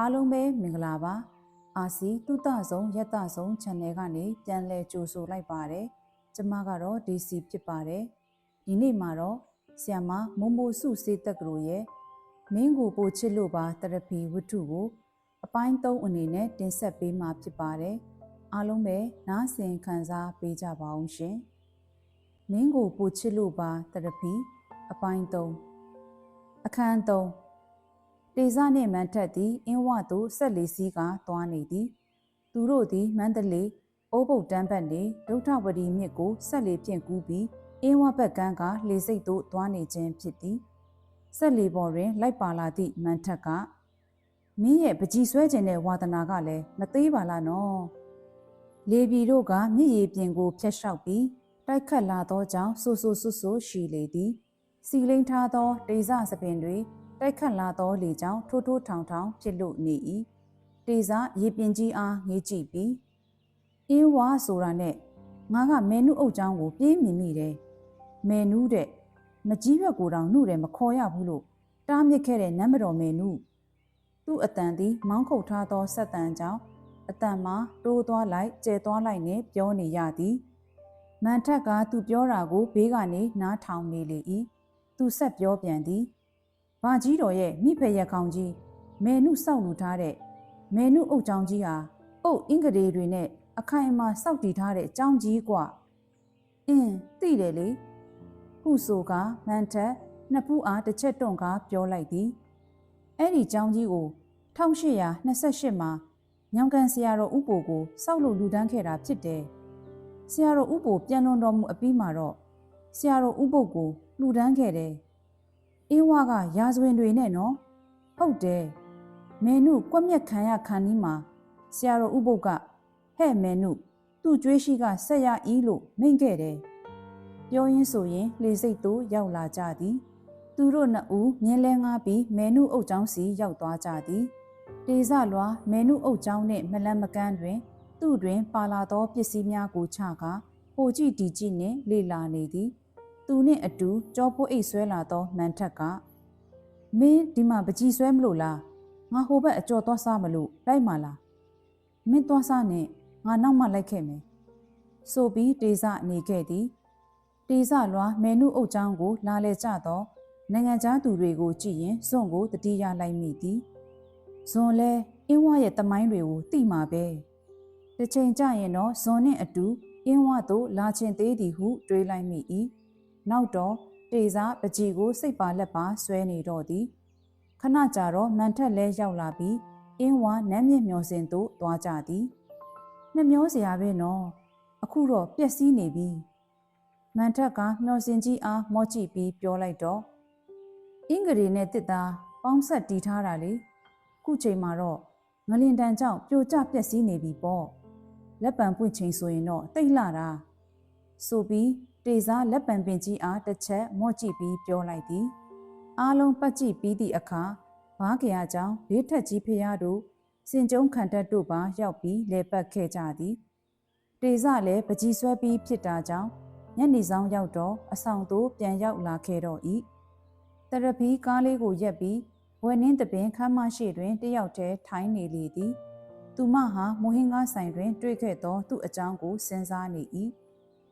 အားလုံးပဲမင်္ဂလာပါအာစီတုတဆုံးယတဆုံး channel ကနေပြန်လည်ကြိုဆိုလိုက်ပါတယ်ကျမကတော့ DC ဖြစ်ပါတယ်ဒီနေ့မှာတော့ဆီယမမုံမိုစုစေးတက်ကရိုရဲ့မင်းကိုပိုချစ်လို့ပါတရပီဝတ္ထုကို အပိုင်း၃အနေနဲ့တင်ဆက်ပေးမှာဖြစ်ပါတယ်အားလုံးပဲနားဆင်ခံစားပေးကြပါအောင်ရှင်မင်းကိုပိုချစ်လို့ပါတရပီအပိုင်း၃အခန်း၃ တေဇနှင့်မန်ထက်သည်အင်းဝသို့ဆက်လေးစီးကသွားနေသည် သူတို့သည်မန္တလေးအိုးပုတ်တန်းဘက်နေဒုဋ္ဌဝတီမြစ်ကိုဆက်လေးဖြင့်ကူးပြီးအင်းဝဘက်ကန်းကလေစိတ်သို့သွားနေခြင်းဖြစ်သည်ဆက်လေးပေါ်တွင် လိုက်ပါလာသည့်မန်ထက်ကမင်းရဲ့ပကြီဆွဲခြင်းတဲ့ဝါသနာကလည်းမသေးပါလားနော်လေပြီတို့ကမြစ်ရည်ပြင်ကိုဖျက်လျှောက်ပြီးတိုက်ခတ်လာသောကြောင့်ဆူဆူဆွဆွရှိလေသည် စီလိန်ထားသောတေဇစပင်တွေ တိုက်ခတ်လာသောလေကြောင့်ထိုးထိုးထောင်ထောင်ဖြစ်လို့နေ၏တေဇရေပြင်ကြီးအားငေးကြည့်ပြီးအင်းဝါဆိုတာနဲ့ငါကမဲနုအုပ်ချောင်းကိုပြေးမြင်မိတယ်မဲနုတဲ့မကြီးဘက်ကိုတောင်နှုတယ်မခေါ်ရဘူးလို့တားမြစ်ခဲ့တဲ့နမ်းမတော်မဲနုသူ့အတန်သည်မောင်းခုတ်ထားသောဆက်တန်ကြောင့်အတန်မှာတိုးသွားလိုက်ကျဲသွားလိုက်နဲ့ပြောနေရသည်မန်ထက်ကသူပြောတာကိုဘေးကနေနားထောင်နေလေ၏သူဆက်ပြောပြန်သည် ။ဘာကြီးတော်ရဲ့မိဖယက်ကောင်ကြီးမေနုစောက်လူထားတဲ့မေနုအုပ်ချောင်းကြီးဟာအုပ်အင်္ဂရေတွေနဲ့အခိုင်အမာစောက်တည်ထားတဲ့အကြောင်းကြီးကွ။အင်းသိတယ်လေ။ခုဆိုကမန်ထက်နှစ်ဖူးအားတစ်ချက်တွန့်ကားပြောလိုက်သည်။အဲ့ဒီအကြောင်းကြီးကို1828မှာညောင်ကန်ဆရာတော်ဥပိုလ်ကိုစောက်လို့လူတန်းခဲ့တာဖြစ်တယ်။ဆရာတော်ဥပိုလ်ပြန်လွန်တော်မူအပြီးမှာတော့ဆရာတော်ဥပုပ်ကိုလူတန်းခဲ့တယ်။ အင်းဝါကရာဇဝင်တွေနဲ့နော်ဟုတ်တယ်မဲနုကွက်မြက်ခံရခံနီးမှာဆရာတော်ဥပုပ်ကဟဲ့မဲနုသူ့ကြွေးရှိကဆက်ရဤလို့မိန့်ခဲ့တယ်ပြောရင်းဆိုရင်လေစိတ်သို့ရောက်လာကြသည် သူတို့နှစ်ဦးမြင်းလဲငားပြီးမဲနုအုပ်ချောင်းစီရောက်သွားကြသည်တေဇလွာမဲနုအုပ်ချောင်းနှင့်မလန်မကန်းတွင် သူ့တွင် ပါလာသောပစ္စည်းများကိုချကာဟိုကြည့်ဒီကြည့်နှင့်လေလာနေသည် သူနှင့်အတူကြောပိုးအိတ်ဆွဲလာသောမန်ထက်ကမင်းဒီမှာပကြီးဆွဲမလို့လားငါဟိုဘက်အကျော်သွားစားမလို့လိုက်ပါလားမင်းသွားစားနဲ့ငါနောက်မှလိုက်ခဲ့မယ်ဆိုပြီးတေဇနေခဲ့သည်တေဇလွာမဲနုအုပ်ချောင်းကို လာလေကြသောနိုင်ငံသားသူတွေကိုကြည့်ရင်ဇွန်ကိုတတိယလိုက်မိသည်ဇွန်လဲအင်းဝရဲ့တမိုင်းတွေကိုသိမှာပဲတစ်ချိန်ကျရင်တော့ဇွန်နဲ့အတူအင်းဝသို့လာချင်သေးသည်ဟုတွေးလိုက်မိ၏ နောက်တော့တေစားပကြီးကိုစိတ်ပါလက်ပါဆွဲနေတော့သည်ခဏကြာတော့မန်ထက်လဲရောက်လာပြီးအင်းဝါနမ်းမြင့်မျောစင်သို့သွားကြသည်နှမျောစရာပဲနော်အခုတော့ပျက်စီးနေပြီမန်ထက်ကမျောစင်ကြီးအားမော့ကြည့်ပြီးပြောလိုက်တော့အင်္ဂရီနဲ့တစ်သားပေါင်းဆက်တီးထားတာလေခုချိန်မှာတော့ငလင်တန်ကြောင့်ပြိုကျပျက်စီးနေပြီပေါ့လက်ပံပွင့်ချိန်ဆိုရင်တော့တိတ်လာတာဆိုပြီး တေစားလက်ပံပင်ကြီးအားတစ်ချက်မော့ကြည့်ပြီးပြောလိုက်သည်အားလုံးပတ်ကြည့်ပြီးသည့်အခါဘားကြရကြောင့်ဘေးထက်ကြီးဖျားတို့စင်ကျုံခံတက်တို့ပါရောက်ပြီးလဲပတ်ခဲ့ကြသည်တေစလည်းပကြီးဆွဲပြီးဖြစ်တာကြောင့်ညနေဆောင်ရောက်တော့အဆောင်သို့ပြန်ရောက်လာခဲ့တော့၏တရပီကားလေးကိုရက်ပြီးဝယ်နှင်းတပင်ခမ်းမရှိတွင်တယောက်တည်းထိုင်းနေလေသည်သူမဟာမိုဟင်ကားဆိုင်တွင် တွေ့ခဲ့သောသူ့အကြောင်းကိုစဉ်းစားနေ၏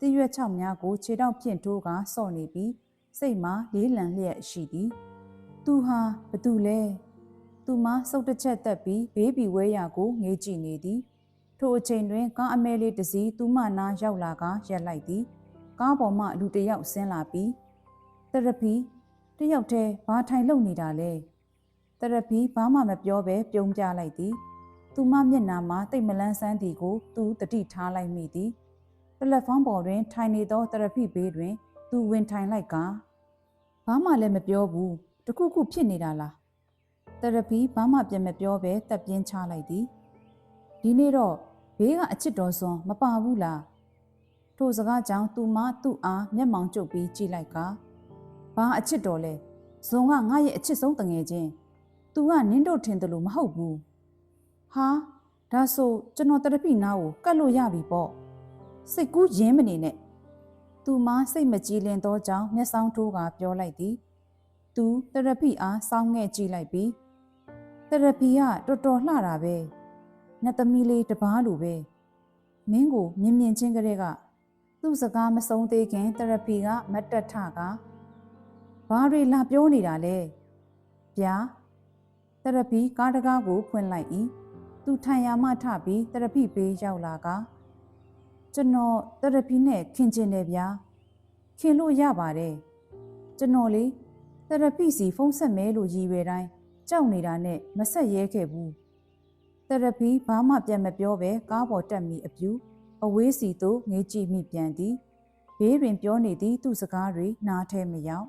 တရွက်ချောက်များကိုခြေထောက်ဖြင့်ထိုးကစော့နေပြီးစိတ်မှာလေးလံလျက်ရှိသည်သူဟာဘသူလဲသူမစုပ်တစ်ချက်တက်ပြီးဘေးဘီဝဲရာကိုငေးကြည့်နေသည်ထိုအချိန်တွင်ကားအမဲလေးတစ်စီးသူမနာရောက်လာကရက်လိုက်သည်ကားပေါ်မှလူတစ်ယောက်ဆင်းလာပြီးတရပီတယောက်တည်းဘာထိုင်လုံနေတာလဲတရပီဘာမှမပြောဘဲပြုံးပြလိုက်သည်သူမမျက်နာမှာတိတ်မလန်းဆန်းသည်ကိုသူတတိထားလိုက်မိသည် တယ်လီဖုန်းပေါ်တွင်ထိုင်နေသောသရပိဘေးတွင် သူဝင်ထိုင်လိုက်ကဘာမှလည်းမပြောဘူးတခုခုဖြစ်နေတာလားသရပိဘာမှပြန်မပြောဘဲတက်ပြင်းချလိုက်သည်ဒီနေ့တော့ဘေးကအချစ်တော်စွန်မပါဘူးလားထိုစကားကြောင့်သူမသူ့အားမျက်မှောင်ကျုပ်ပြီးကြည့်လိုက်ကဘာအချစ်တော်လဲဇွန်ကငါရဲ့အချစ်ဆုံးတငယ်ချင်း तू ကနင်းတို့ထင်တယ်လို့မဟုတ်ဘူးဟာဒါဆိုကျွန်တော်တရပိနားကိုကတ်လို့ရပြီပေါ့ စိတ်ကူးရင်းမနေနဲ့သူမစိတ်မကြည်လင်သောကြောင့်မျက်စောင်းထိုးကပြောလိုက်သည်သူတရဖိအားစောင်းငဲ့ကြည့်လိုက်ပြီးတရပီကတော်တော်လှတာပဲနှစ်သမီးလေးတပားလိုပဲမင်းကိုမြင်မြင်ချင်းကလေးကသူ့စကားမဆုံးသေးခင်တရပီကမတ်တက်ထကဘာတွေလာပြောနေတာလဲဗျာတရပီကားတကားကိုဖွင့်လိုက်၏သူထိုင်ရမှထပြီးတရပီပေးရောက်လာက ကျွန်တော်တရပီနဲ့ခင်ကျင်တယ်ဗျာခင်လို့ရပါတယ်ကျွန်တော်လေတရပီစီဖုန်းဆက်မဲလို့ရည်ရွယ်တိုင်းကြောက်နေတာနဲ့မဆက်ရဲခဲ့ဘူးတရပီဘာမှပြန်မပြောပဲကားပေါ်တက်မိအပြူအဝေးစီသို့ငေးကြည့်မိပြန်သည်ဘေးတွင်ပြောနေသည့်သူ့စကားတွေနားထဲမရောက်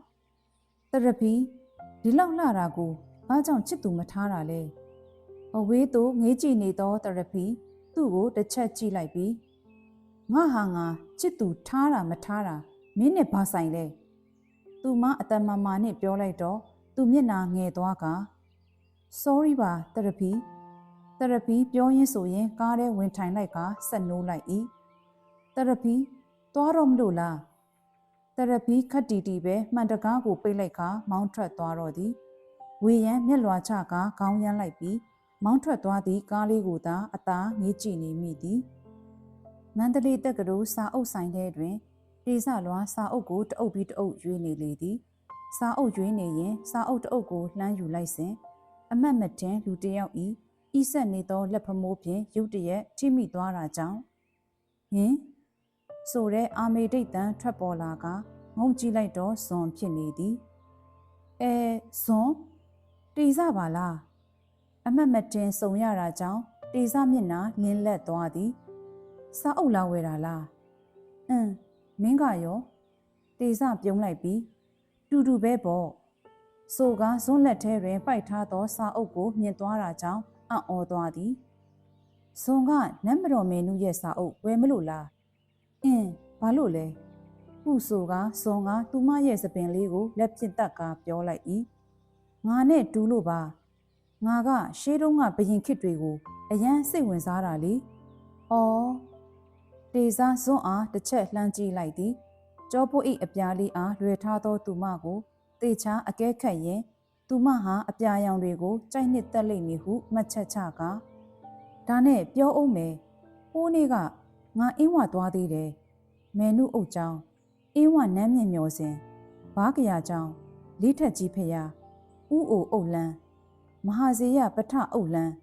တရပီဒီလောက်လှတာကိုဘာကြောင့်ချစ်သူမထားတာလဲအဝေးသို့ငေးကြည့်နေသောတရပီသူ့ကိုတစ်ချက်ကြည့်လိုက်ပြီး ငါဟာငါချစ်သူထားတာမထားတာမင်းနဲ့ဘာဆိုင်လဲသူမအတမမာနဲ့ပြောလိုက်တော့သူမျက်နာငယ်သွားက sorry ပါတရပီတရပီပြောရင်းဆိုရင်ကားထဲဝင်ထိုင်လိုက်ကဆက်နိုးလိုက်၏တရပီသွားတော့မလို့လားတရပီခက်တီတီပဲမှန်တကားကိုပိတ်လိုက်ကမောင်းထွက်သွားတော့သည်ဝေရန်မျက်လွှာချကခေါင်းရမ်းလိုက်ပြီးမောင်းထွက်သွားသည့်ကားလေးကိုသာအသာငေးကြည့်နေမိသည် မန္တလေးတက္ကသိုလ်စာအုပ်ဆိုင်ထဲတွင်တေစလွားစာအုပ်ကိုတအုပ်ပြီးတအုပ်ရွေးနေလေသည်စာအုပ်ရွေးနေရင်စာအုပ်တအုပ်ကိုလှမ်းယူလိုက်စဉ်အမတ်မတင်လူတစ်ယောက်ဤဤဆက်နေသောလက်ဖမိုးဖြင့်ရုတ်တရက်ထိမိသွားတာကြောင့်ဟင်ဆိုတဲ့အာမေဒိတ်တန်ထွက်ပေါ်လာကငုံကြည့်လိုက်တော့ဇွန်ဖြစ်နေသည်အဲဇွန်တေစပါလားအမတ်မတင်စုံရတာကြောင့်တေစမျက်နှာလင်းလက်သွားသည် စာအုပ်လာဝယ်တာလားအင်းမင်းကရောတေစပြုံးလိုက်ပြီးတူတူပဲပေါ့ဆိုကဇွန်းလက်ထဲတွင်ပိုက်ထားသောစာအုပ်ကိုမြင်သွားတာကြောင့်အံ့ဩသွားသည်ဇွန်ကနတ်မတော်မင်းနုရဲ့စာအုပ်ဝယ်မလို့လားအင်းဘာလို့လဲခုဆိုကဇွန်ကသူမရဲ့စပင်လေးကိုလက်ဖြင့်တက်ကပြောလိုက်၏ငါနဲ့တူးလို့ပါငါကရှေးတုန်းကဘရင်ခစ်တွေကိုအရန်စိတ်ဝင်စားတာလေ။အော် တေစာဇွန်အားတစ်ချက်လှမ်းကြည့်လိုက်သည်။ကြောပုတ်၏အပြားလေးအားလွယ်ထားသောသူမကိုတေချာအကဲခတ်ရင်သူမဟာအပြာရောင်တွေကိုကြိုက်နှစ်သက်လိမ့်မည်ဟုမှတ်ချက်ချကဒါနဲ့ပြောအောင်မယ်။ဟိုးနေ့ကငါအင်းဝသွားသေးတယ်။မဲနုအုပ်ချောင်းအင်းဝနမ်းမြင့်မျောစဉ်ဘားကရာချောင်းလေးထက်ကြီးဖရာဥအိုအုပ်လန်းမဟာဇေယပထအုပ်လန်း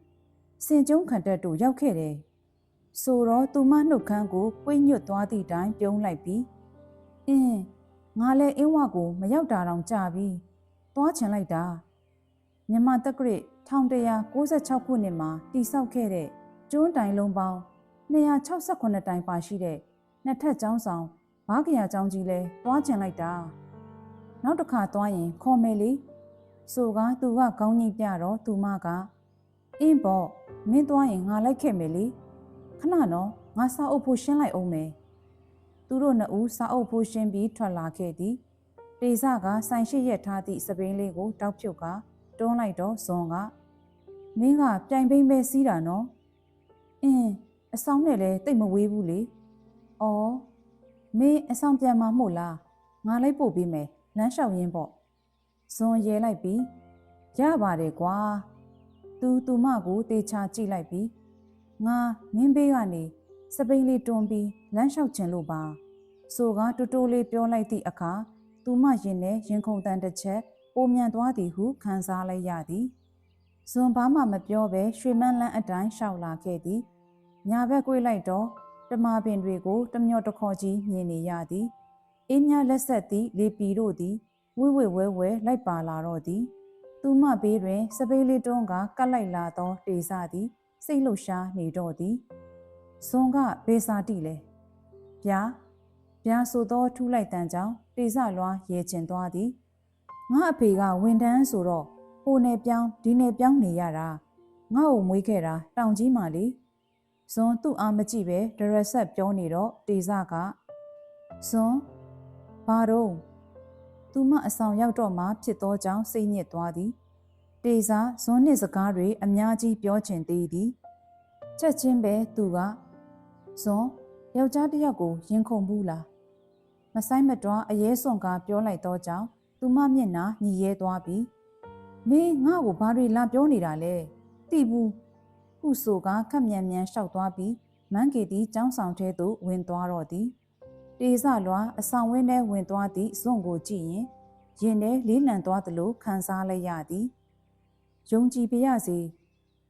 စင်ကျုံခံတက်တို့ရောက်ခဲ့တယ်။ ဆိုတော့သူမနှုတ်ခမ်းကိုပွေ့ညွတ်သွားသည့်တိုင်ပြုံးလိုက်ပြီးအင်းငါလည်းအင်းဝကိုမရောက်တာတောင်ကြာပြီ။သွားချင်လိုက်တာ။မြန်မာတက္ကရာ1196ခုနှစ်မှာတည်ဆောက်ခဲ့တဲ့ကျွန်းတိုင်လုံးပေါင်း268တိုင်ပါရှိတဲ့နှစ်ထပ်ကျောင်းဆောင်ဘားကရာကျောင်းကြီးလဲသွားချင်လိုက်တာ။နောက်တစ်ခါသွားရင်ခေါ်မယ်လေ။ဆိုကသူကကောင်းကြီးပြတော့သူမကအင်းပေါ့မင်းသွားရင်ငါလိုက်ခဲ့မယ်လေ ခဏနော်ငါစာအုပ်ဖို့ရှင်းလိုက်အောင်မယ်သူတို့နှစ်ဦးစာအုပ်ဖို့ရှင်းပြီးထွက်လာခဲ့သည်တေစကဆိုင်ရှိရက်ထားသည့်စပင်းလေးကိုတောက်ဖြုတ်ကတွန်းလိုက်တော့ဇွန်ကမင်းကပြိုင်ပိမ့်ပဲစီးတာနော်အင်းအဆောင်နဲ့လည်းတိတ်မဝေးဘူးလေအော်မင်းအဆောင်ပြန်มาမို့လားငါလိုက်ပို့ပေးမယ်လမ်းလျှောက်ရင်းပေါ့ဇွန်ရဲလိုက်ပြီးရပါတယ်ကွာသူသူမကိုတေချာကြည့်လိုက်ပြီး ငါမင်းဘေးကနေစပိန်လေးတွန်းပြီးလမ်းလျှောက်ခြင်းလို့ပါဆိုကတူတူလေးပြောလိုက်သည့်အခါသူမရင်နဲ့ရင်ခုန်တန်တစ်ချက်ပိုမြန်သွားသည်ဟုခံစားလိုက်ရသည်ဇွန်ဘာမှမပြောဘဲရွှေမန်းလန်းအတိုင်းရှောက်လာခဲ့သည်ညာဘက်ကွေးလိုက်တော့တမပင်တွေကိုတမျော့တခေါ်ကြီးမြင်နေရသည်အင်းမြလက်ဆက်သည့်လေပီတို့သည်ဝိဝိဝဲဝဲလိုက်ပါလာတော့သည်သူမဘေးတွင်စပိန်လေးတွန်းကကတ်လိုက်လာသောတေစာသည် စိတ်လှုပ်ရှားနေတော့သည်ဇွန်ကဘေစာတိလဲဗျာဗျာဆိုသောထူးလိုက်တန်းကြောင့်တေစာလွားရဲကျင်သွားသည်ငါအဖေကဝန်တန်းဆိုတော့ဟိုနယ်ပြောင်းဒီနယ်ပြောင်းနေရတာငါ့ကိုမွေးခဲ့တာတောင်ကြီးမှလေဇွန်သူ့အားမကြည့်ပဲဒရဆက်ပြောနေတော့တေစာကဇွန်ဘာတော့သူမအဆောင်ရောက်တော့မှဖြစ်သောကြောင့်စိတ်ညစ်သွားသည် တေစာဇွန်နှင့်စကားတွေအများကြီးပြောချင်သေးသည်ချက်ချင်းပဲသူကဇွန်ယောက်ျားတစ်ယောက်ကိုရင်ခုန်ဘူးလားမဆိုင်မတွားအရေးစွန်ကပြောလိုက်တော့ကြောင့်သူမမျက်နှာညီရဲသွားပြီးမင်းငါ့ကိုဘာတွေလာပြောနေတာလဲတိဘူးဟုဆိုကခက်မြန်မြန်လျှောက်သွားပြီးမန်းကေတီကျောင်းဆောင်ထဲသို့ဝင်သွားတော့သည်တေစလွာအဆောင်ဝင်းထဲဝင်သွားသည့်ဇွန်ကိုကြည့်ရင်ရင်ထဲလေးလံသွားသလိုခံစားလိုက်ရသည် ယုံကြည်ပါရစေ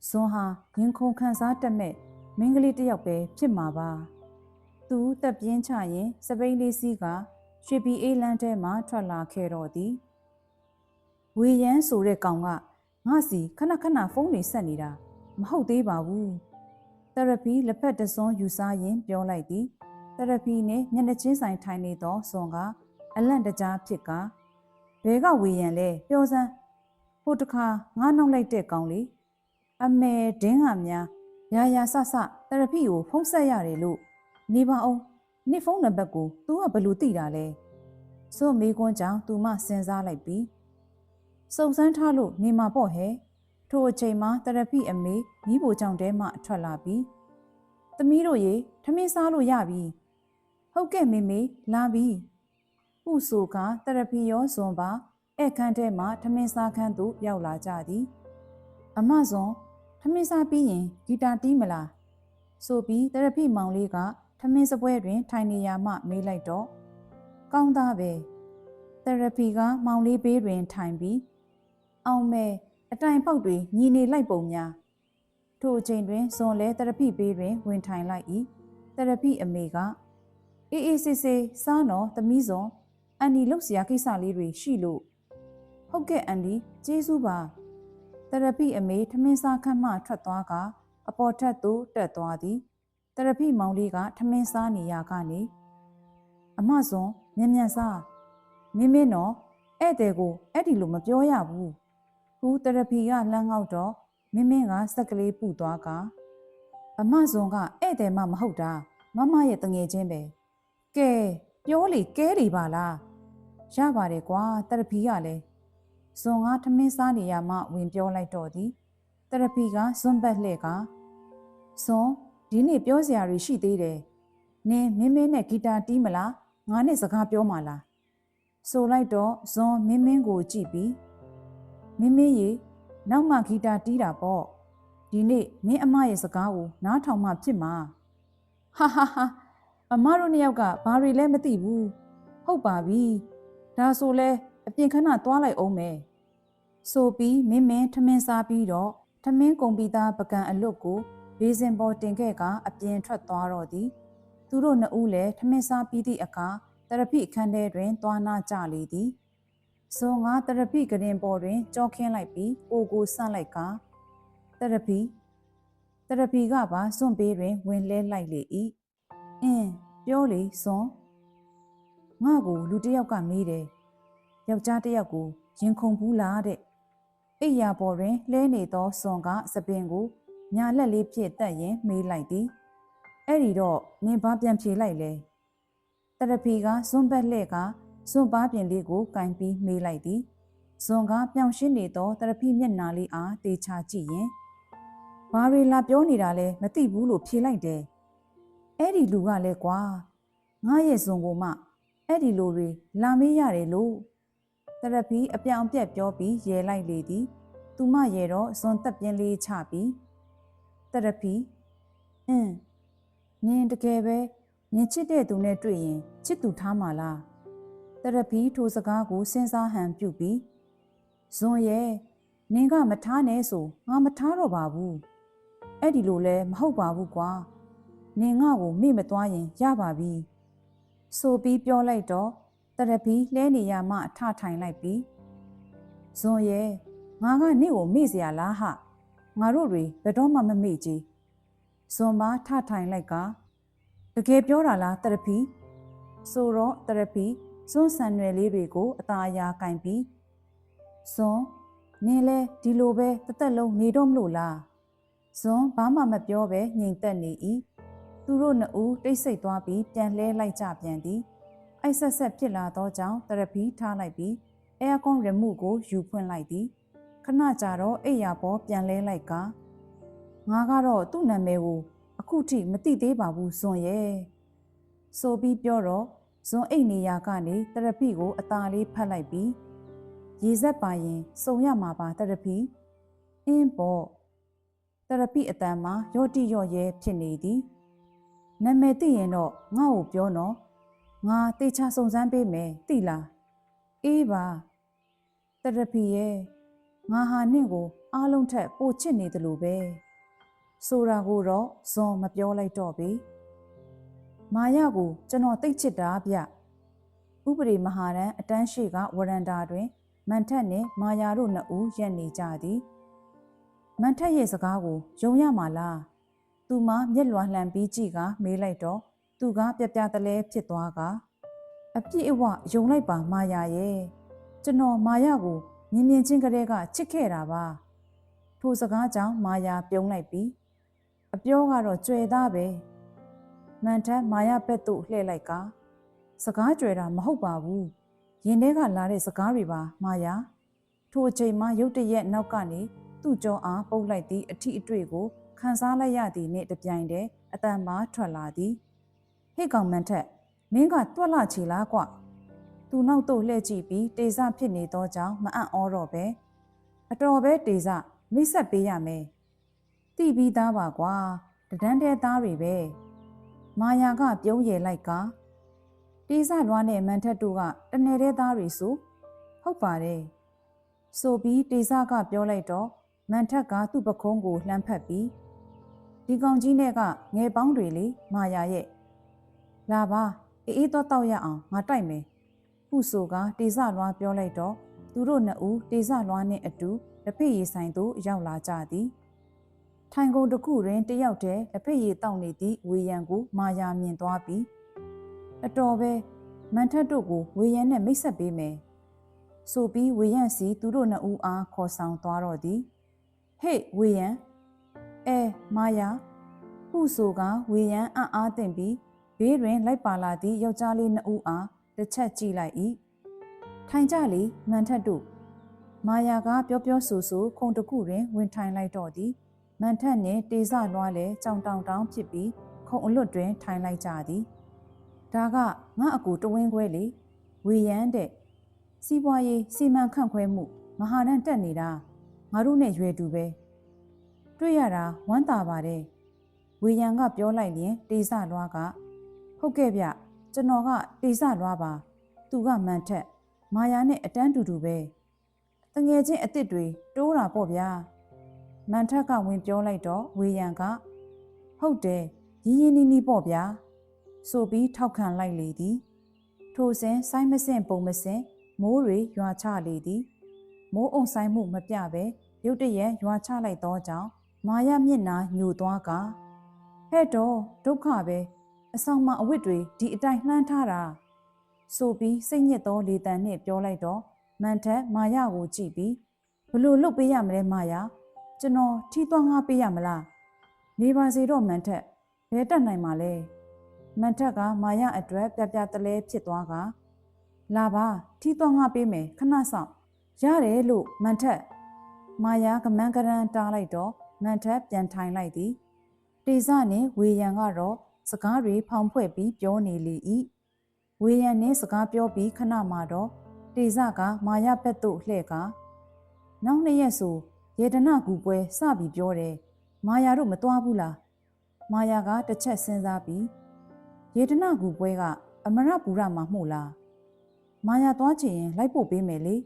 ဇွန်ဟာရင်ခုန်ခံစားတတ်မဲ့မင်းကလေးတစ်ယောက်ပဲဖြစ်မှာပါသူတက်ပြင်းချရင်စပိန်လေးစီးကရွှေပြည်အေးလန်းထဲမှထွက်လာခဲ့တော့သည်ဝေယန်းဆိုတဲ့ကောင်ကငါစီခဏခဏဖုန်းတွေဆက်နေတာမဟုတ်သေးပါဘူးသရပီလက်ဖက်တစွန်းယူစားရင်ပြောလိုက်သည်သရပီနဲ့မျက်နှာချင်းဆိုင်ထိုင်နေသောဇွန်ကအလန့်တကြားဖြစ်ကဘဲကဝေယံလဲပြောစမ်း ဟိုတခါငါနောက်လိုက်တဲ့ကောင်လေးအမေဒင်းကများရာရာဆဆသရပီကိုဖုံးဆက်ရတယ်လို့နေပါအောင်နေဖုန်းနံပါတ်ကို तू ကဘယ်လိုသိတာလဲဆိုမေကွန်းကြောင့် तू မှစဉ်းစားလိုက်ပြီးစုံစမ်းထားလို့နေမှာပေါ့ဟဲ့ထိုအချိန်မှာတရပိအမေမိဖို့ကြောင့်တဲမှထွက်လာပြီးသမီးတို့ရေထမင်းစားလို့ရပြီဟုတ်ကဲ့မေမေလာပြီဟုဆိုကတရပိရောဇွန်ပါ ဧခန်းထဲမှထမင်းစားခန်းသို့ရောက်လာကြသည် အမဇွန်ထမင်းစားပြီးရင်ဂီတာတီးမလားဆိုပြီးတရပိမောင်လေးကထမင်းစပွဲတွင် ထိုင်နေရမှမေးလိုက်တော့ကောင်းသားပဲတရပိကမောင်လေးဘေးတွင် ထိုင်ပြီးအောင်မဲအတိုင်ပေါက်တွေညီနေလိုက်ပုံများထိုအချိန်တွင်ဇွန်လဲတရပိဘေးတွင် ဝင်ထိုင်လိုက်၏တရပိအမေကအေးအေးဆေးဆေးစားနော်သမီးဇွန်အန်ဒီလောက်စရာကိစ္စလေးတွေရှိလို့ ဟုတ်ကဲ့အန်ဒီကျေးဇူးပါတရပိအမေထမင်းစားခန်းမှထွက်သွားကအပေါ်ထက်သို့တက်သွားသည်တရပိမောင်လေးကထမင်းစားနေရကနေအမဇွန်မြန်မြန်စားမင်းမင်းနော်ဧည့်သည်ကိုအဲ့ဒီလိုမပြောရဘူးဟူတရဖီကလှမ်းငေါက်တော့မင်းမင်းကစက်ကလေးပူသွားကအမဇွန်ကဧည့်သည်မှမဟုတ်တာမမရဲ့တငယ်ချင်းပဲကဲပြောလေကဲလေပါလားရပါတယ်ကွာတရဖီကလည်း ဇွန်ကထမင်းစားနေရမှဝင်ပြောလိုက်တော့သည်တရဖီကဇွန်ဘက်လှဲ့ကဇွန်ဒီနေ့ပြောစရာတွေရှိသေးတယ်နင်းမင်းမင်းနဲ့ဂီတာတီးမလားငါနဲ့စကားပြောမှလားဆိုလိုက်တော့ဇွန်မင်းမင်းကိုကြည့်ပြီးမင်းမင်းရေနောက်မှဂီတာတီးတာပေါ့ဒီနေ့မင်းအမရဲ့စကားကိုနားထောင်မှဖြစ်မှာဟာဟာဟာအမတို့နှစ်ယောက်ကဘာတွေလဲမသိဘူးဟုတ်ပါပြီဒါဆိုလဲ အပြင်ခဏသွားလိုက်အောင်မယ်ဆိုပြီးမင်းမင်းထမင်းစားပြီးတော့ထမင်းကုန်ပြီးသားပကံအလွတ်ကိုဘေးစင်ပေါ်တင်ခဲ့ကအပြင်ထွက်သွားတော့သည်သူတို့နှစ်ဦးလည်းထမင်းစားပြီးသည့်အခါတရပိအခန်းထဲတွင်သွားနာကြလေသည်ဇွန်ငါတရပိကရင်ပေါ်တွင်ကြောခင်းလိုက်ပြီးကိုကိုဆန့်လိုက်ကတရပိတရပိကပါစွန့်ပေးတွင် ဝင်လဲလိုက်လေ၏အင်းပြောလေဇွန်ငါကိုလူတစ်ယောက်ကမေးတယ် ယောက်ျားတစ်ယောက်ကိုရင်ခုန်ဘူးလားတဲ့အိယာပေါ်တွင်လဲနေသောဇွန်ကစပင်ကိုညာလက်လေးဖြင့်တက်ရင်မေးလိုက်သည်အဲ့ဒီတော့နင်ဘာပြန်ဖြေလိုက်လဲတရဖီကဇွန်ဘက်လှဲ့ကဇွန်ပါပြင်လေးကိုကင်ပြီးမေးလိုက်သည်ဇွန်ကပြောင်ရှင်းနေသောတရဖီမျက်နာလေးအားတေချာကြည့်ရင်ဘာတွေလာပြောနေတာလဲမသိဘူးလို့ဖြေလိုက်တယ်အဲ့ဒီလူကလည်းကွာငါရဲ့ဇွန်ကိုမှအဲ့ဒီလူတွေလာမေးရတယ်လို့ တရဖီအပြောင်ပြက်ပြောပြီးရဲလိုက်လေသည်သူမရဲတော့ဇွန်တက်ပြင်းလေးချပြီးတရဖီအင်းနင်တကယ်ပဲနင်ချစ်တဲ့သူနဲ့တွေ့ရင်ချစ်သူထားမှာလားတရဖီထိုစကားကိုစဉ်းစားဟန်ပြုပြီးဇွန်ရဲ့နင်ကမထားနဲ့ဆိုငါမထားတော့ပါဘူးအဲ့ဒီလိုလဲမဟုတ်ပါဘူးကွာနင်ငါ့ကိုမေ့မသွားရင်ရပါပြီဆိုပြီးပြောလိုက်တော့ တရပီလဲနေရမှထထိုင်လိုက်ပြီဇွန်ရဲ့ငါကနေ့ကိုမေ့စရာလားဟငါတို့တွေဘယ်တော့မှမမေ့ကြီးဇွန်မထထိုင်လိုက်ကတကယ်ပြောတာလားတရပီဆိုတော့တရပီဇွန်ဆန်ရွယ်လေးတွေကိုအသာအရာကင်ပြီးဇွန်နင်းလဲဒီလိုပဲတသက်လုံးနေတော့မလို့လားဇွန်ဘာမှမပြောပဲငြိမ်သက်နေ၏သူတို့နှစ်ဦးတိတ်ဆိတ်သွားပြီးပြန်လဲလိုက်ကြပြန်သည် အိုက်ဆက်ဆက်ဖြစ်လာသောကြောင့်တရဖီထားလိုက်ပြီးအဲကွန်ရမှုကိုယူဖွင့်လိုက်သည်ခဏကြာတော့အိယာပေါ်ပြန်လဲလိုက်ကငါကတော့သူ့နာမည်ကိုအခုထိမသိသေးပါဘူးဇွန်ရဲ့ဆိုပြီးပြောတော့ဇွန်အိတ်နေရာကနေတရပိကိုအตาလေးဖတ်လိုက်ပြီးရေဆက်ပါရင်စုံရမှာပါတရပီအင်းပေါ့တရပီအတန်မှာရော့တိရော့ရဲဖြစ်နေသည်နာမည်သိရင်တော့ငါ့ကိုပြောနော် ငါတေချာစုံစမ်းပေးမယ်သိလားအေးပါတရပီရဲ့ငါဟာနင့်ကိုအားလုံးထက်ပိုချစ်နေတယ်လို့ပဲဆိုတာကိုတော့ဇွန်မပြောလိုက်တော့ပြီမာရကိုကျွန်တော်တိတ်ချစ်တာဗျဥပဒေမဟာရန်အတန်းရှိကဝရန်တာတွင်မန်ထက်နှင့်မာယာတို့နှစ်ဦးရက်နေကြသည်မန်ထက်ရဲ့စကားကိုယုံရမှာလားသူမမျက်လွှာလှမ်းပြီးကြည့်ကမေးလိုက်တော့ သူကပြပြတလဲဖြစ်သွားကအပြည့်အဝယုံလိုက်ပါမာယာရဲ့ကျွန်တော်မာယာကိုမြင်မြင်ချင်းကလေးကချစ်ခဲ့တာပါထိုစကားကြောင့်မာယာပြုံးလိုက်ပြီးအပြောကတော့ကြွယ်သားပဲမန်ထက်မာယာဘက်သို့လှည့်လိုက်ကစကားကြွယ်တာမဟုတ်ပါဘူးရင်ထဲကလာတဲ့စကားတွေပါမာယာထိုအချိန်မှရုတ်တရက်နောက်ကနေသူ့ကြောအားပုတ်လိုက်သည့်အထီးအတွေ့ကိုခန်းစားလိုက်ရသည်နှင့်တပြိုင်တည်းအတန်ပါထွက်လာသည် ဟိတ်ကောင်မန်ထက်မင်းကတွက်လာချီလားကွသူနောက်သို့လှည့်ကြည့်ပြီးတေစဖြစ်နေသောကြောင့်မအံ့ဩတော့ပဲအတော်ပဲတေစမိတ်ဆက်ပေးရမယ်တိပြီးသားပါကွာတဒန်းတဲသားတွေပဲမာယာကပြုံးရယ်လိုက်ကတေးစလွားနဲ့မန်ထက်တို့ကတနယ်တဲ့သားတွေဆိုဟုတ်ပါတယ်ဆိုပြီးတေးစကပြောလိုက်တော့မန်ထက်ကသူ့ပခုံးကိုလှမ်းဖက်ပြီးဒီကောင်ကြီးနဲ့ကငယ်ပေါင်းတွေလေမာယာရဲ့ လာပါအေးအေးတော့တောက်ရအောင်ငါတိုက်မယ်ခုဆိုကတေးစလွားပြောလိုက်တော့သူတို့နှစ်ဦးတေးစလွားနဲ့အတူလက်ဖက်ရည်ဆိုင်သို့ရောက်လာကြသည်ထိုင်ကုန်တစ်ခုတွင်တယောက်တည်းလက်ဖက်ရည်တောက်နေသည့်ဝေယံကိုမာယာမြင်သွားပြီးအတော်ပဲမန်ထက်တို့ကိုဝေယံနဲ့မိတ်ဆက်ပေးမယ်ဆိုပြီးဝေယံစီသူတို့နှစ်ဦးအားခေါ်ဆောင်သွားတော့သည်ဟေ့ဝေယံအဲမာယာဟုဆိုကဝေယံအံ့အားသင့်ပြီး ဘေးတွင်လိုက်ပါလာသည့်ယောက်ျားလေးနှစ်ဦးအားတစ်ချက်ကြည့်လိုက်၏ထိုင်ကြလေမန်ထက်တို့မာယာကပြောပြောဆိုဆိုခုံတစ်ခုတွင်ဝင်ထိုင်လိုက်တော့သည်မန်ထက်နှင့်တေစလွားလဲကြောင်တောင်တောင်ဖြစ်ပြီးခုံအလွတ်တွင်ထိုင်လိုက်ကြသည်ဒါကငါအကူတဝင်းခွဲလေဝေယံတဲ့စီးပွားရေးစီမံခန့်ခွဲမှု မဟာနန်တက်နေတာငါတို့နဲ့ရွယ်တူပဲတွေ့ရတာဝမ်းသာပါတယ်ဝေယံကပြောလိုက်ရင်တေစလွားက ဟုတ်ကဲ့ဗျကျွန်တော်ကတေစလွားပါသူကမန်ထက်မာယာနဲ့အတန်းတူတူပဲတငယ်ချင်းအစ်စ်တွေတိုးတာပေါ့ဗျာမန်ထက်ကဝင်ပြောလိုက်တော့ဝေယံကဟုတ်တယ်ရင်းရင်းနီးနီးပေါ့ဗျာဆိုပြီးထောက်ခံလိုက်လေသည် ထိုစဉ်ဆိုင်းမစင်ပုံမစင်မိုးတွေရွာချလေသည် မိုးအုံဆိုင်မှုမပြပဲရုတ်တရက်ရွာချလိုက်သောကြောင့်မာရမျက်နာညိုသွားကဟဲ့တော့ဒုက္ခပဲ အဆောင်မအဝတ်တွေဒီအတိုင်းလှမ်းထားတာဆိုပြီးစိတ်ညစ်သောလေတံနှင့်ပြောလိုက်တော့မန်ထက်မာရကိုကြည့်ပြီးဘလို့လုတ်ပေးရမလဲမာရကျွန်တော်ထီးသွန်းငါပေးရမလားနေပါစေတော့မန်ထက်ဘဲတက်နိုင်မှာလဲမန်ထက်ကမာရအတွက်ပြပြတလဲဖြစ်သွားကလာပါထီးသွန်းငါပေးမယ်ခဏဆောင်ရတယ်လို့မန်ထက်မာယာကမန်းကရန်တားလိုက်တော့မန်ထက်ပြန်ထိုင်လိုက်သည်တေဇနှင့်ဝေယံကတော့ စကားတွေဖောင်ဖွဲ့ပြီးပြောနေလေ၏ဝေယံနှင့်စကားပြောပြီးခဏမှတော့တေဇကမာယာဘက်သို့လှည့်ကနောက်နှစ်ရက်ဆိုရေဒနာကူပွဲစပြီးပြောတယ်မာယာတို့မသွားဘူးလားမာယာကတစ်ချက်စဉ်းစားပြီးရေဒနာကူပွဲကအမရပူရမှာမှုလားမာယာသွားချင်ရင်လိုက်ဖို့ပေးမယ်လေ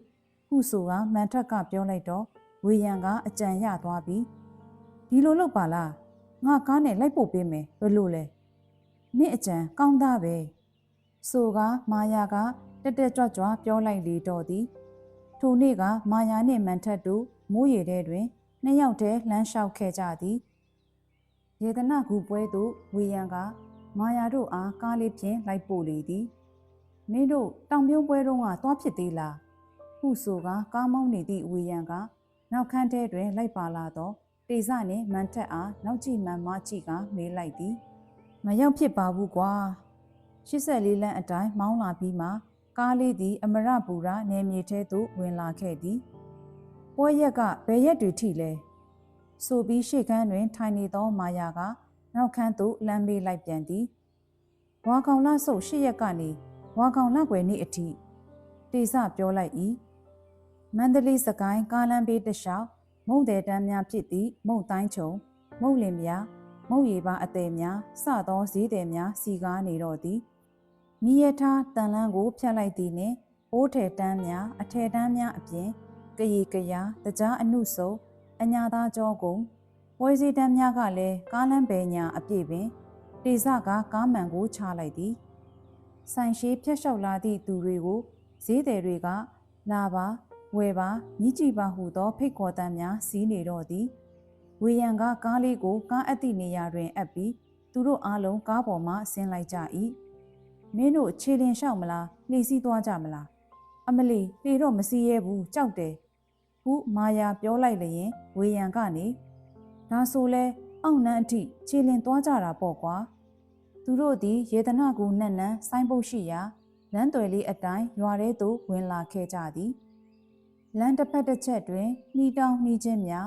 ဟုဆိုကမန်ထက်ကပြောလိုက်တော့ဝေယံကအကြံရသွားပြီးဒီလိုလုပ်ပါလားငါကားနဲ့လိုက်ဖို့ပေးမယ်ဘယ်လိုလဲ နင့်အကြံကောင်းသားပဲဆိုကမာယာကတက်တက်ကြွကြွပြောလိုက်လေတော့သည်ထိုနေ့ကမာယာနှင့်မန်ထက်တို့မိုးရည်ထဲတွင်နှစ်ယောက်တည်းလှမ်းလျှောက်ခဲ့ကြသည်ယေဒနာကူပွဲသို့ဝေယံကမာယာတို့အားကားလေးဖြင့်လိုက်ပို့လေသည်မင်းတို့တောင်ပြုံးပွဲတုန်းကသွားဖြစ်သေးလားဟုဆိုကကားမောင်းနေသည့်ဝေယံကနောက်ခန်းထဲတွင်လိုက်ပါလာသောတေဇနှင့်မန်ထက်အားနောက်ကြည့်မှန်မကြည့်ကမေးလိုက်သည် မရောက်ဖြစ်ပါဘူးကွာ84လမ်းအတိုင်းမောင်းလာပြီးမှကားလေးသည် အမရပူရာနယ်မြေထဲသို့ဝင်လာခဲ့သည်ပွဲရက်ကဘယ်ရက်တွေထိလဲဆိုပြီးရှေ့ခန်းတွင် ထိုင်နေသောမာယာကနောက်ခန်းသို့လမ်းမေးလိုက်ပြန်သည်ဝါကောင်လဆုပ်ရှစ်ရက်ကနေဝါကောင်လကွယ်နေ့အထိတေစပြောလိုက်၏မန္တလေးစကိုင်းကားလမ်းဘေးတစ်လျှောက်မုံတဲ့တန်းများဖြစ်သည့်မုံတိုင်းချုံမုံလင်များ မုံရီပါအသေးများစသောဈေးသည်များစီကားနေတော့သည်မိရထားတန်လန်းကိုဖြတ်လိုက်သည်နှင့်အိုးထဲတန်းများအထယ်တန်းများအပြင်ကရီကရာတကြားအနုစုံအညာသားကြောကုံဝဲစီတန်းများကလည်းကားလမ်းပဲညာအပြည့်ပင်တေစကကားမှန်ကိုချလိုက်သည်ဆိုင်ရှိဖြတ်လျှောက်လာသည့်သူတွေကိုဈေးသည်တွေကလာပါဝယ်ပါမြည်ကြည့်ပါဟုသော ဖိတ်ခေါ်တမ်းများစီးနေတော့သည် ဝေယံကကားလေးကိုကားအပ်သည့်နေရာတွင်အပ်ပြီးသူတို့အားလုံးကားပေါ်မှဆင်းလိုက်ကြ၏မင်းတို့ခြေလင်လျှောက်မလားနှီးစည်းသွားကြမလားအမလီနေတော့မစီးရဲဘူးကြောက်တယ်ဟုမာယာပြောလိုက်လျင်ဝေယံကနေဒါဆိုလဲအောက်နှန်းအထိခြေလင်သွားကြတာပေါ့ကွာသူတို့သည်ယေဒနာကူနတ်နန်းဆိုင်းပုတ်ရှိရာလမ်းသွယ်လေးအတိုင်းရွာထဲသို့ဝင်လာခဲ့ကြသည်လမ်းတစ်ဖက်တစ်ချက်တွင်နှီးတောင်းနှီးချင်းများ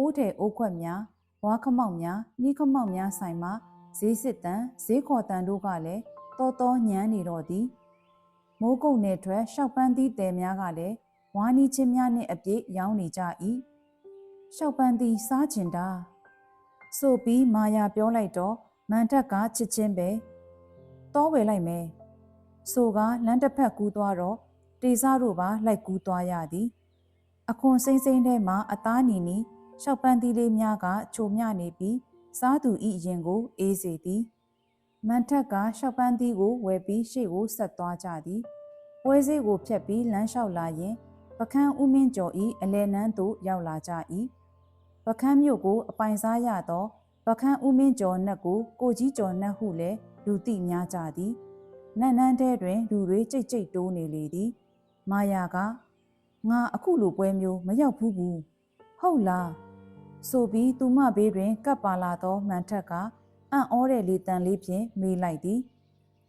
အိုးတယ်အိုးခွက်များဝါခမောက်များနှီးခမောက်များဆိုင်မှဈေးစစ်တန်ဈေးခေါ်တန်တို့ကလည်းတော်တော်ညမ်းနေတော့သည်မိုးကုတ်နယ်ထွက်ရှောက်ပန်းသီးတဲများကလည်းဝါနီချင်းများနှင့်အပြည့်ရောင်းနေကြ၏ရှောက်ပန်းသီးစားချင်တာဆိုပြီးမာယာပြောလိုက်တော့မန်ထက်ကချစ်ချင်းပဲတောဝယ်လိုက်မယ်ဆိုကလမ်းတစ်ဖက်ကူးသွားတော့တေစားတို့ပါလိုက်ကူးသွားရသည် အခွန်စိမ့်စိမ့်ထဲမှာအသားနီနီ ရှောက်ပန်းသီးလေးများကချိုမြနေပြီးစားသူဤရင်ကိုအေးစေသည်မန်ထက်ကရှောက်ပန်းသီးကိုဝယ်ပြီးရှေ့ကိုဆက်သွားကြသည်ပွဲစည်းကိုဖြတ်ပြီးလမ်းလျှောက်လာရင်ပခန်းဦးမင်းကျော်ဤအလဲနန်းသို့ရောက်လာကြ၏ပခန်းမြို့ကိုအပိုင်စားရသောပခန်းဦးမင်းကျော်နှက်ကိုကိုကြီးကျော်နှက်ဟုလည်းလူသိများကြသည်နတ်နန်းထဲတွင်လူတွေကြိတ်ကြိတ်တိုးနေလေသည်မာယာကငါအခုလိုပွဲမျိုးမရောက်ဘူးဘူးဟုတ်လား ဆိုပြီးသူမဘေးတွင်ကပ်ပါလာသောမှန်ထက်ကအံ့ဩတဲ့လေတံလေးဖြင့်မေးလိုက်သည်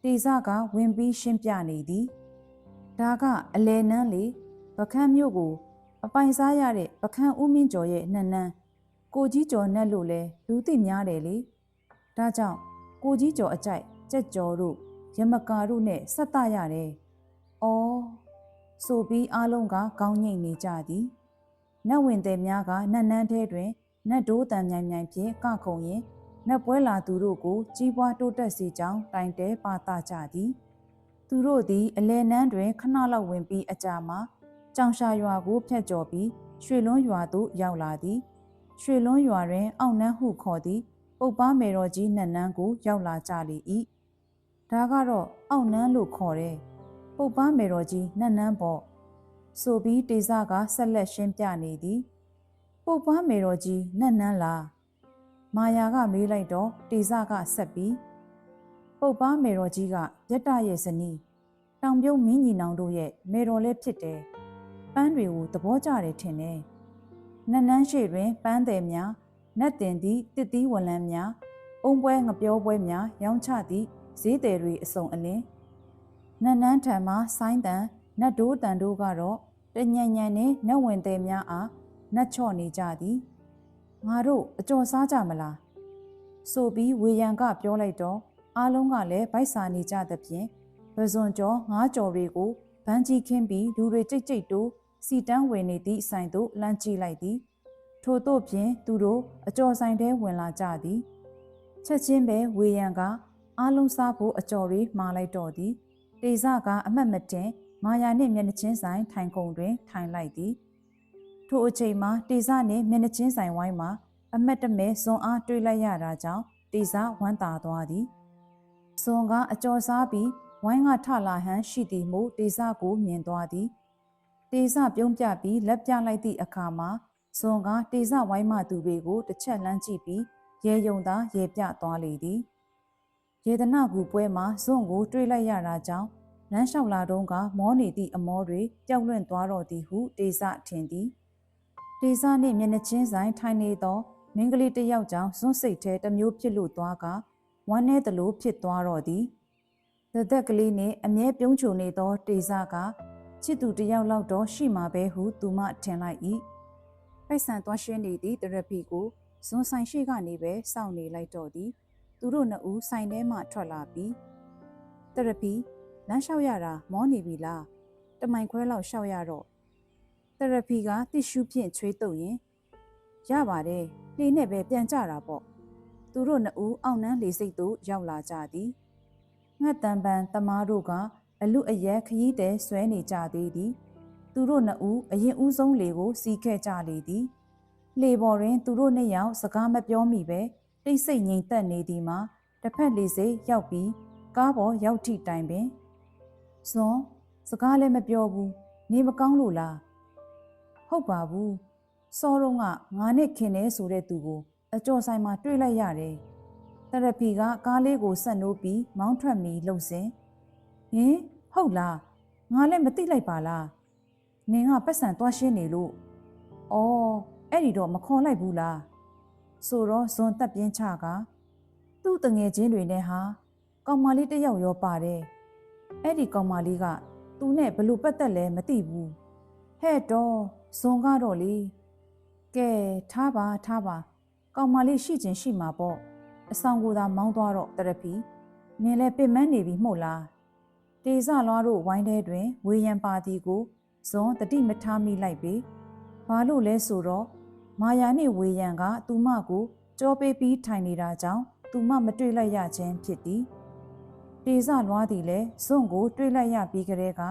တေဇကဝင်ပြီးရှင်းပြနေသည်ဒါကအလဲနန်းလေပခန်းမြို့ကို အပိုင်စားရတဲ့ပခန်းဦးမင်းကျော်ရဲ့နှနန်းကိုကြီးကျော်နဲ့လို့လဲလူသိများတယ်လေဒါကြောင့်ကိုကြီးကျော်အကြိုက်ကြက်ကျော်တို့ရမကာတို့နဲ့ဆက်တရတယ်။အော်ဆိုပြီးအားလုံးကခေါင်းငိတ်နေကြသည်။နတ်ဝင်သည်များကနတ်နန်းထဲတွင် နတ်ဒိုးတန်မြိုင်မြိုင်ဖြင့်ကခုံရင်နတ်ပွဲလာသူတို့ကိုကြီးပွားတိုးတက်စေကြောင်းတိုင်တဲပါတာကြသည်။သူတို့သည်အလဲနန်းတွင်ခဏလောက်ဝင်ပြီးအကြာမှာကြောင်ရှာရွာကိုဖျက်ကျော်ပြီးရွှေလွန်းရွာသို့ရောက်လာသည်။ရွှေလွန်းရွာတွင် အောက်နှန်းဟုခေါ်သည့်ပုပ်ပားမေတော်ကြီးနတ်နန်းကိုရောက်လာကြလေ၏ဒါကတော့အောက်နန်းလို့ခေါ်တယ်ပုပ်ပားမေတော်ကြီးနတ်နန်းပေါ့ဆိုပြီးတေဇကဆက်လက်ရှင်းပြနေသည် ပုပ်ပားမေတော်ကြီးနတ်နန်းလားမာယာကမေးလိုက်တော့တေဇကဆက်ပြီးပုပ်ပားမေတော်ကြီးကရတရဲ့ဇနီးတောင်ပြုံးမင်းညီနောင်တို့ရဲ့မေတော်လည်းဖြစ်တယ်ပန်းတွေကိုသဘောကျတယ်ထင်တယ်နတ်နန်းရှိတွင်ပန်းတယ်များနတ်တင်သည့်တစ်သီးဝလန်းများအုံပွဲငပြောပွဲများရောင်းချသည့်ဈေးတယ်တွေအစုံအလင်းနတ်နန်းထံမှဆိုင်းတန်နတ်ဒိုးတန်တို့ကတော့တညံညံနဲ့နတ်ဝင်သည်များအား နတ်ချော့နေကြသည်ငါတို့အကျော်စားကြမလားဆိုပြီးဝေယံကပြောလိုက်တော့အားလုံးကလည်းဗိုက်စာနေကြသဖြင့်ပဇွန်ကျော်ငါးကျော်တွေကိုဗန်းကြီးခင်းပြီးလူတွေကြိတ်ကြိတ်တိုးစီတန်းဝင်နေသည့်ဆိုင်သို့လမ်းကြည့်လိုက်သည် ထို့သို့ဖြင့်သူတို့အကျော်ဆိုင်ထဲဝင်လာကြသည်ချက်ချင်းပဲဝေယံကအားလုံးစားဖို့အကျော်တွေမှားလိုက်တော့သည်တေဇကအမတ်မတင်မာယာနှင့်မျက်နှချင်းဆိုင်ထိုင်ကုန်တွင်ထိုင်လိုက်သည် ထိုအချိန်မှာတေဇနှင့်မျက်နှချင်းဆိုင်ဝိုင်းမှာအမတ်တမဲဇွန်အားတွေ့လိုက်ရတာကြောင့်တေဇဝမ်းသာသွားသည်ဇွန်ကအကျော်စားပြီးဝိုင်းကထလာဟန်ရှိသည်မို့တေဇကိုမြင်သွားသည်တေဇပြုံးပြပြီးလက်ပြလိုက်သည့်အခါမှာဇွန်ကတေဇဝိုင်းမသူတွေကိုတစ်ချက်လမ်းကြည့်ပြီးရေယုံသာရေပြသွားလေသည်ရေဒနာကူပွဲမှာဇွန်ကိုတွေးလိုက်ရတာကြောင့်လမ်းလျှောက်လာတော့ကမောနေသည့်အမောတွေပျောက်လွင့်သွားတော့သည်ဟုတေဇထင်သည် တေဇနှင့်မျက်နှချင်းဆိုင်ထိုင်နေသောမင်းကလေးတစ်ယောက်ကြောင့်ဇွန်းစိတ်ထဲတစ်မျိုးဖြစ်လို့သွားကဝမ်းနေသလိုဖြစ်သွားတော့သည်သသက်ကလေးနှင့်အမြဲပြုံးချုံနေသောတေဇကချစ်သူတစ်ယောက်လောက်တော့ရှိမှာပဲဟုသူမထင်လိုက်၏ပိုက်ဆံသွားရှင်းနေသည့်တရပီကိုဇွန်ဆိုင်ရှိကနေပဲစောင့်နေလိုက်တော့သည်သူတို့နှစ်ဦးဆိုင်ထဲမှထွက်လာပြီးတရပီလမ်းလျှောက်ရတာမောနေပြီလားတမိုင်ခွဲလောက်လျှောက်ရတော့ တတရဖီကတစ်ရှူးဖြင့်ချွေးတုပ်ရင်ရပါတယ်လေနဲ့ပဲပြန်ကြတာပေါ့သူတို့နှစ်ဦးအောက်နှန်းလေစိတ်သို့ရောက်လာကြသည်ငှက်တံပန်တမားတို့ကအလူအရက်ခရီးတဲ့ဆွဲနေကြသေးသည်သူတို့နှစ်ဦးအရင်ဦးဆုံးလေကိုစီးခဲ့ကြလေသည်လေပေါ်တွင် သူတို့နှစ်ယောက်စကားမပြောမိပဲတိတ်ဆိတ်ငြိမ်သက်နေသည်မှာတစ်ဖက်လေစိတ်ရောက်ပြီးကားပေါ်ရောက်ထိတိုင်ပင်ဇွန်စကားလည်းမပြောဘူးနေမကောင်းလို့လား ဟုတ်ပါဘူးစောတော့ကငါနဲ့ခင်နေဆိုတဲ့သူကိုအကျော်ဆိုင်မှာတွေ့လိုက်ရတယ်တရပီကကားလေးကိုဆက်နိုးပြီးမောင်းထွက်မီလှုပ်စင်ဟင်ဟုတ်လားငါလည်းမသိလိုက်ပါလားနင်ကပတ်စံသွားရှင်းနေလို့အော်အဲ့ဒီတော့မခေါ်လိုက်ဘူးလားဆိုတော့ဇွန်တက်ပြင်းချကသူ့တငယ်ချင်းတွေနဲ့ဟာကောင်မလေးတစ်ယောက်ရောပါတယ်အဲ့ဒီကောင်မလေးကသူနဲ့ဘလို့ပတ်သက်လဲမသိဘူးဟဲ့တော့ ဇွန်ကတော့လေကဲထားပါထားပါကောင်မလေးရှိချင်းရှိမှာပေါ့အဆောင်ကိုသာမောင်းသွားတော့တရဖီနင်လည်းပင်မနေပြီမို့လားတေစလွားတို့ဝိုင်းထဲတွင်ဝေယံပါတီကိုဇွန်တတိမထားမိလိုက်ပြီဘာလို့လဲဆိုတော့မာယာနှင့်ဝေယံကသူမကိုကြောပေးပြီးထိုင်နေတာကြောင့်သူမမတွေ့လိုက်ရခြင်းဖြစ်သည်တေစလွားသည်လည်းဇွန်ကိုတွေ့လိုက်ရပြီးကလေးက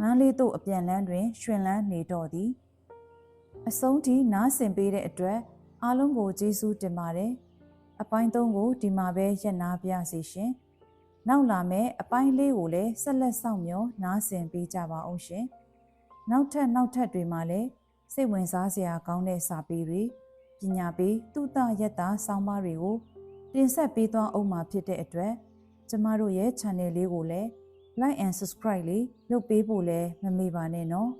မန်းလေးတို့အပြန်လန်းတွင်ရွှင်လန်းနေတော့သည် အဆုံးထိနားဆင်ပေးတဲ့အတွက်အားလုံးကိုကျေးဇူးတင်ပါတယ်အပိုင်းသုံးကိုဒီမှာပဲရက်နာပြစီရှင်နောက်လာမယ့်အပိုင်းလေးကိုလည်းဆက်လက်ဆောင်မျှော်နားဆင်ပေးကြပါအောင်ရှင်နောက်ထပ်နောက်ထပ်တွေမှာလည်းစိတ်ဝင်စားစရာကောင်းတဲ့စာပေတွေပညာပေးတုတယက်တာဆောင်းပါးတွေကိုတင်ဆက်ပေးသွားအောင်မှာဖြစ်တဲ့အတွက်ကျမတို့ရဲ့ channel လေးကိုလည်း like and subscribe လေးလုပ်ပေးဖို့လည်းမမေ့ပါနဲ့နော်